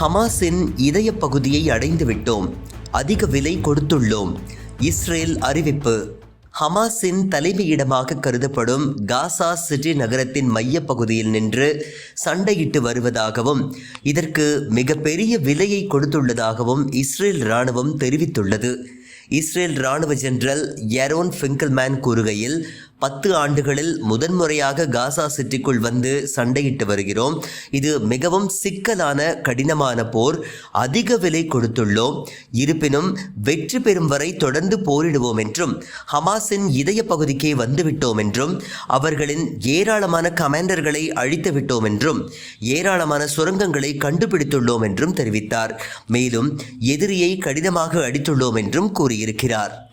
ஹமாஸின் இதய பகுதியை அடைந்துவிட்டோம். அதிக விலை கொடுத்துள்ளோம். இஸ்ரேல் அறிவிப்பு. ஹமாஸின் தலைமையிடமாக கருதப்படும் காசா சிட்டி நகரத்தின் மையப் பகுதியில் நின்று சண்டையிட்டு வருவதாகவும் இதற்கு மிகப்பெரிய விலையை கொடுத்துள்ளதாகவும் இஸ்ரேல் இராணுவம் தெரிவித்துள்ளது. இஸ்ரேல் இராணுவ ஜெனரல் எரோன் ஃபிங்கல்மேன் கூறுகையில் பத்து ஆண்டுகளில் முதன்முறையாக காசா சிட்டிக்குள் வந்து சண்டையிட்டு வருகிறோம். இது மிகவும் சிக்கலான கடினமான போர். அதிக விலை கொடுத்துள்ளோம். இருப்பினும் வெற்றி பெறும் வரை தொடர்ந்து போரிடுவோம் என்றும் ஹமாஸின் இதய பகுதிக்கே வந்துவிட்டோம் என்றும் அவர்களின் ஏராளமான கமாண்டர்களை அழித்து விட்டோம் என்றும் ஏராளமான சுரங்கங்களை கண்டுபிடித்துள்ளோம் என்றும் தெரிவித்தார். மேலும் எதிரியை கடினமாக அடித்துள்ளோம் என்றும் கூறியிருக்கிறார்.